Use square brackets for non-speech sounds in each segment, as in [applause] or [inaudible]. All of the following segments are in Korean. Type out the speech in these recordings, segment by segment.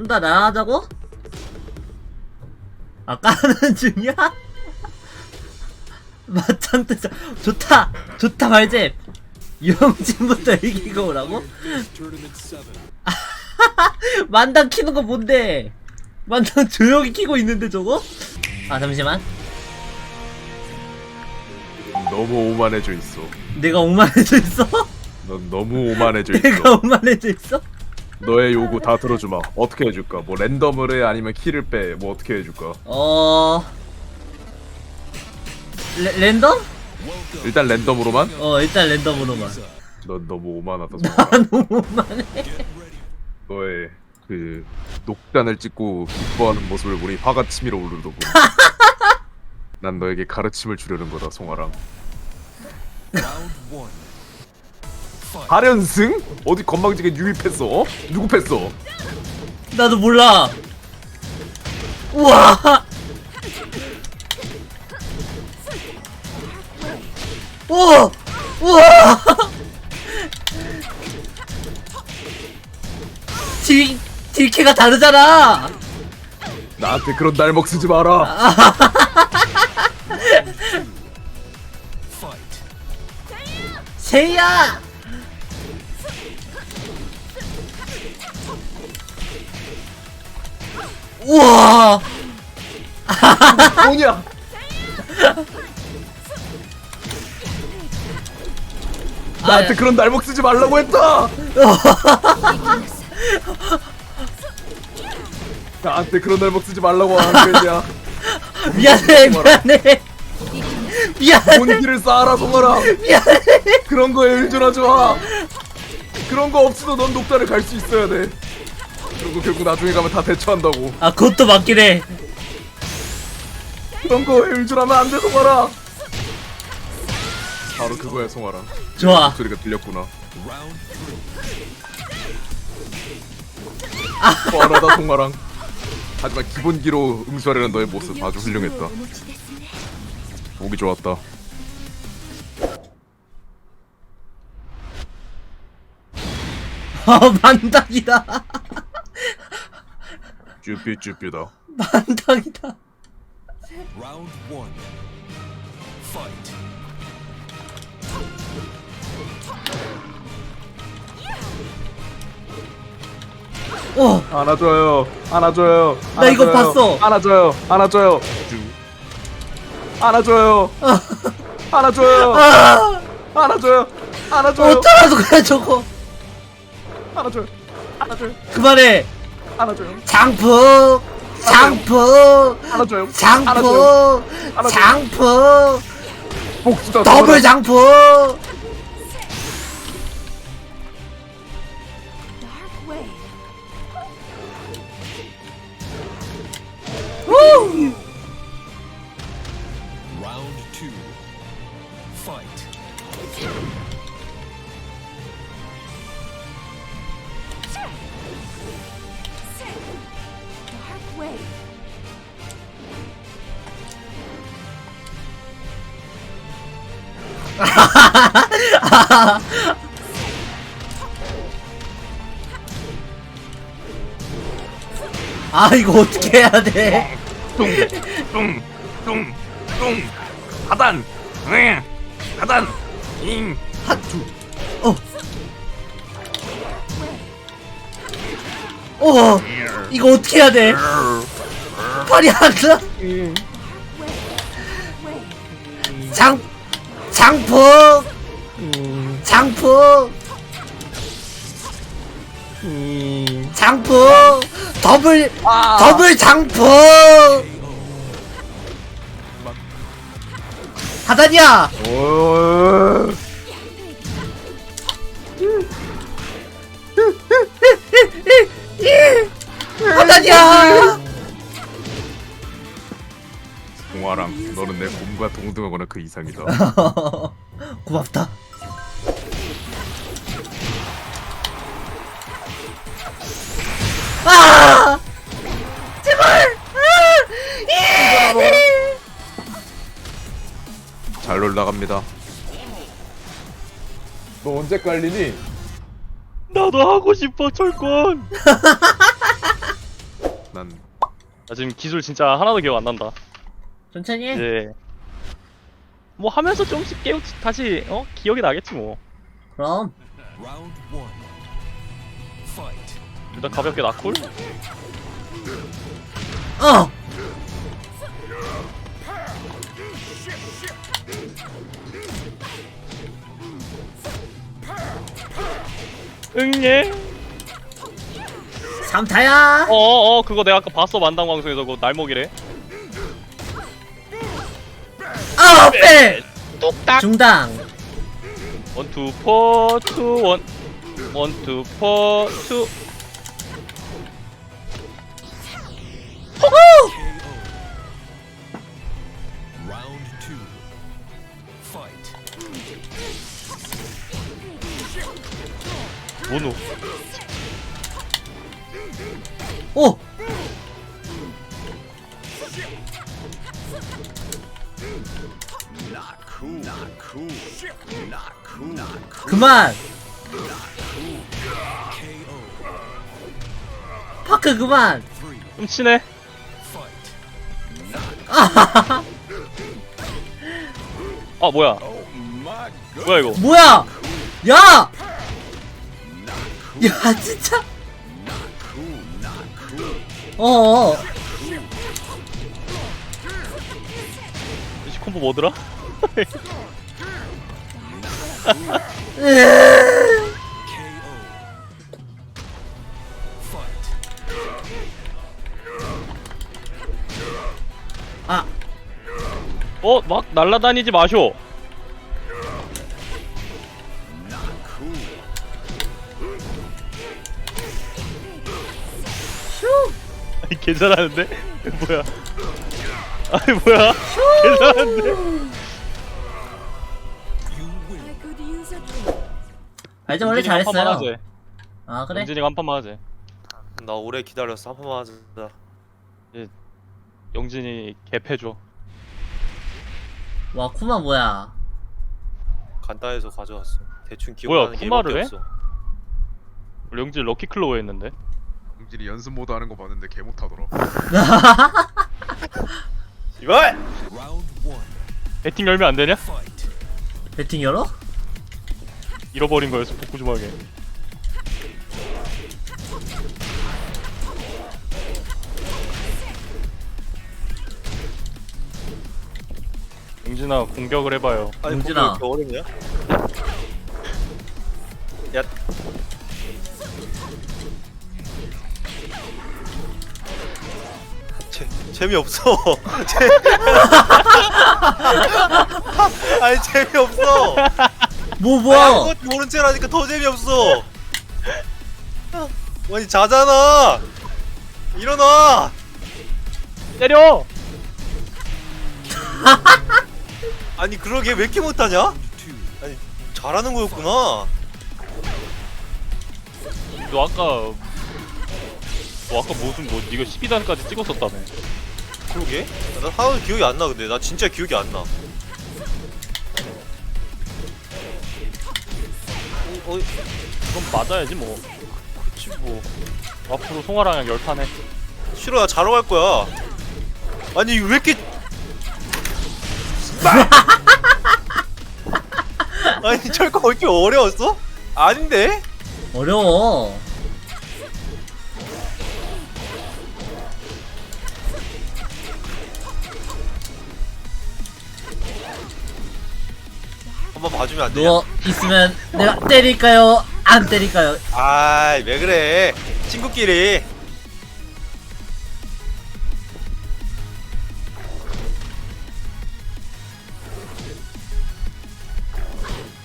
좀 더 나아가자고? 아 까는 중이야? 맞짱 뜨자 좋다 좋다 말제 유영진부터 이기고 오라고? [laughs] 만당 키는 거 뭔데? 만당 조용히 키고 있는데 저거? 아 잠시만 너무 오만해져 있어. 내가 오만해져 있어? 넌 너무 오만해져 [laughs] 있어. 내가 오만해져 있어? 너의 요구 다 들어주마. 어떻게 해줄까? 뭐 랜덤을 해 아니면 키를 빼? 뭐 어떻게 해줄까? 어... 레, 랜덤? 일단 랜덤으로만? 어 일단 랜덤으로만 넌 너무 오만하다. 아 정말. 너무 오만해 너의 그 녹단을 찍고 기뻐하는 모습을 보니 화가 치밀어 오르더군. [laughs] 난 너에게 가르침을 주려는 거다, 송아랑. 8연승? 어디 건방지게 유입했어? 어? 누구 뺐어? 나도 몰라 우와 우와 우와 딜 딜캐가 다르잖아 나한테 그런 날먹 쓰지 마라. [laughs] 세야 우와 뭐냐? 나한테 그런 날먹 쓰지 말라고 했다. [laughs] 나한테 그런 날먹 쓰지 말라고 안 그랬냐? [laughs] 미안해 미안해 미안해 본기를 쌓아라 송아라. 미안해 그런 거에 의존하지 마. 그런 거 없어도 넌 녹다를 갈 수 있어야 돼. 그리고 결국 나중에 가면 다 대처한다고. 아 그것도 맞긴 해 그런 거에 의존하면 안 돼 송아라. 바로 그거야 송아라. 좋아 목소리가 들렸구나. 아. 뻔하다 송아랑. 하지만 기본기로 응수하려는 너의 모습 아주 훌륭했다. 보기 좋았다. 아 [laughs] 만당이다 쭈삐쭈삐다. 만당이다 Round one. Fight. 어 안아줘요. 안아줘요. 나 이거 안아줘요. 봤어. 안아줘요. 안아줘요. 안아줘요. 아, 안아줘요. 아 안아줘요. 안아줘요. 어쩌라도 그래 저거 안아줘요. 안아줘요. 그만해 안아줘요. 장풍 장풍 안아줘요. 장풍 안아줘요. 장풍 복수다. 더블 장풍 Wave. [laughs] 아 이거 어떻게 해야 돼 뚱, 뚱, 뚱. 하단. 응. 하단. 잉. 하투 어 이거 어떻게 해야 돼? 팔이 안나? Wave. 장 장풍 장풍 장풍 더블 더블 장풍 하단이야! 오. 너는 내 곰과 동등하거나 그 이상이다. [laughs] 고맙다 아 제발 아! 이! 잘 놀다갑니다. 너 언제 깔리니? 나도 하고 싶어 철권 난 나 지금 기술 진짜 하나도 기억 안 난다. 천천히 해 이제 뭐 하면서 조금씩 깨우 다시 어 기억이 나겠지 뭐. 그럼 Round one. Fight. 일단 가볍게 나쿨. 어! 응예. 삼타야 어어 그거 내가 아까 봤어 만당 방송에서 그거 날먹이래. 아 빼! 뚝딱. 중당 원투 포투 원 원투 포투 Round two. Fight. 모노. 오! 그만! 파크 그만! 좀 친해. Fight. [laughs] 아 뭐야? 뭐야 이거? 뭐야! 야! 야 진짜 어어 이 콤보 뭐더라? [laughs] 아 어? 막 날라다니지 마쇼. 아니 개 잘하는데? 뭐야? 아니 뭐야? 개 잘하는데? 원래 영진이가 한 판만 잘했어요 하지. 아 그래? 영진이가 한 판만 하지. 나 오래 기다렸어 한 번만 하자 영진이 개패줘. 와 쿠마 뭐야 간단해서 가져왔어 대충 기억나는 게 쿠마를 해? 없어 우리 영진 럭키 클로우 했는데. 영진이 연습 모드 하는 거 봤는데 개 못하더라. 이발! 배팅 열면 안 되냐? 배팅 열어? 잃어버린 거였어 복구 좀 하게. 영진아 공격을 해봐요. 아니 용진아. 그게 이렇게 어렵냐? 야 재, 재미없어 [laughs] 재... [laughs] 아니 재미없어 뭐 뭐야 아무것도 모른 채 하니까 더 재미없어 아니 자잖아 일어나 때려! [laughs] 아니 그러게 왜 이렇게 못하냐? 아니 잘하는 거였구나 너 아까 너 아까 무슨 뭐 네가 12단까지 찍었었다며. 그러게? 나 하나도 기억이 안나 근데 나 진짜 기억이 안 나. 어, 어, 그럼 맞아야지 뭐. 그치 뭐 앞으로 송아랑 열판해. 싫어 나 자러 갈 거야. 아니 왜 이렇게 [laughs] 아니 철거 왜 이렇게 어려웠어? 아닌데? 어려워 봐주면 안 되냐? 누워 있으면 내가 때릴까요? 안 때릴까요? 아이 왜 그래? 친구끼리.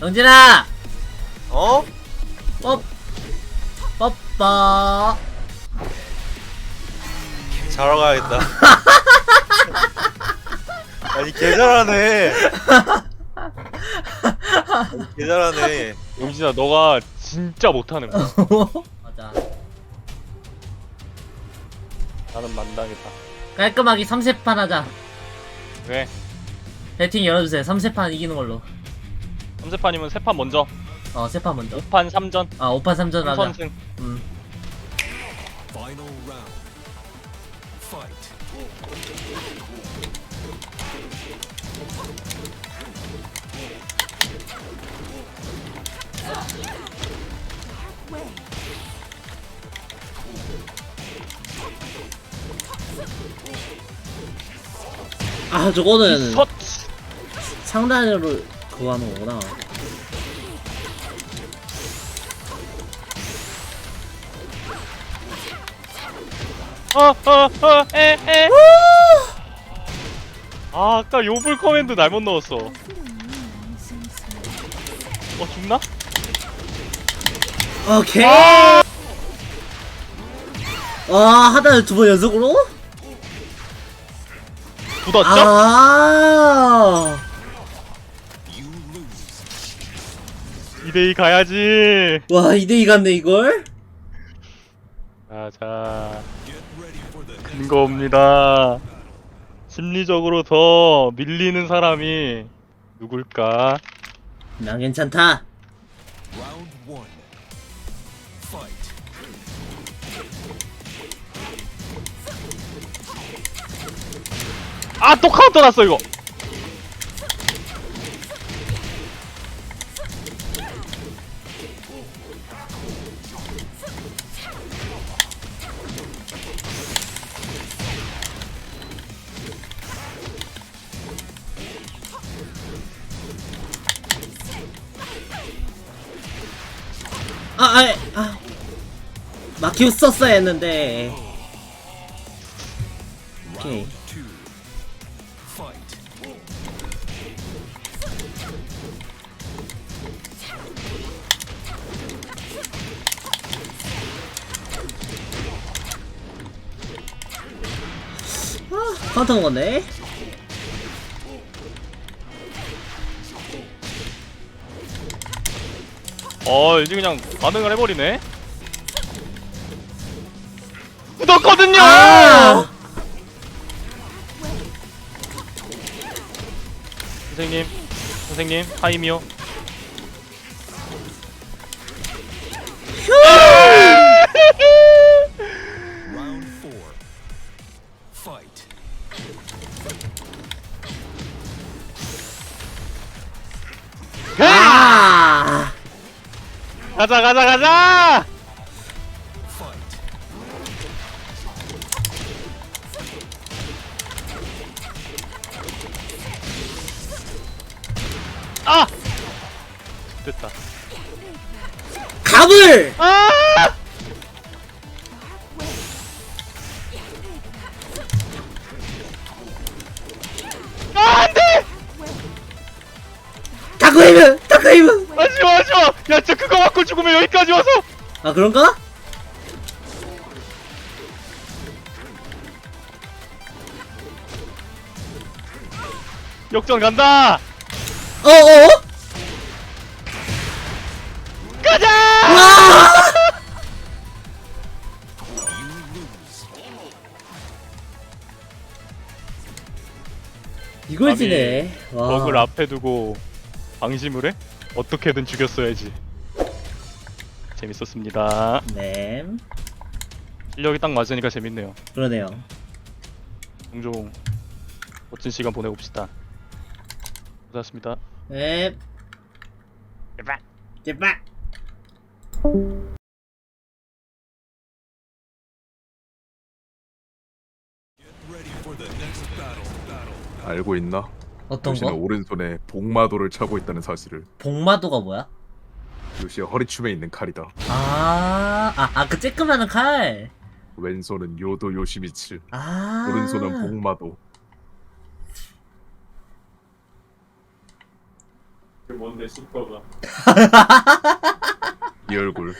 영진아 어? 뽀 뽀뽀 자러 가야겠다. [laughs] 아니 개 잘하네. [laughs] 아니, 개 잘하네. 영진아 너가 진짜 못하는 거야. 맞아 나는 만당이다. 깔끔하게 3세판 하자 그래. 배팅 열어주세요 3세판 이기는 걸로 3세판이면 세판 먼저. 어 세판 먼저 5판 3전. 아 5판 3전 하자 3선승. 음. Final round. Fight. 아 저거는 헛! 상단으로 그거 하는 거구나 어, 어, 어, 에, 에. 아, 아까 요불 커맨드 날못 넣었어. 어, 죽나? 오케이 와 하다 두번 연속으로? 굳었죠? 아 You lose. 2대2 가야지. 와 2대2 갔네 이걸? 자, 자. Get ready for the next 근거 옵니다. 심리적으로 더 밀리는 사람이 누굴까? 난 괜찮다. 아, 또 카운터 났어, 이거! 마키우 썼어야 했는데. 오케이. Fight. 카운터 먹었네. 어, 이제 그냥 반응을 해버리네? 굳었거든요! 아! 선생님, 선생님. Fight. 아! 가자, 가자, 가자! 아! 됐다. 갑을! 아! 아, 안 돼! 다크웨이브! 다크웨이브! 하지마, 하지마! 야, 진짜 그거 맞고 죽으면 여기까지 와서! 아, 그런가? 역전 간다! 어어? 가자! 와! Lose. 이걸 지네. 와. 덕을 앞에 두고 방심을 해? 어떻게든 죽였어야지. 재밌었습니다. 네. 실력이 딱 맞으니까 재밌네요. 그러네요. 종종 멋진 시간 보내봅시다. 고생하셨습니다. 네. 제발. 제발. 알고 있나? 어떤 요시는 거? 오른손에 복마도를 차고 있다는 사실을. 복마도가 뭐야? 요시의 허리춤에 있는 칼이다. 아, 아, 아, 그 쬐끄마한 칼. 왼손은 요도 요시미츠, 아. 오른손은 복마도. 그 뭔데 슈퍼가? [laughs] 이 얼굴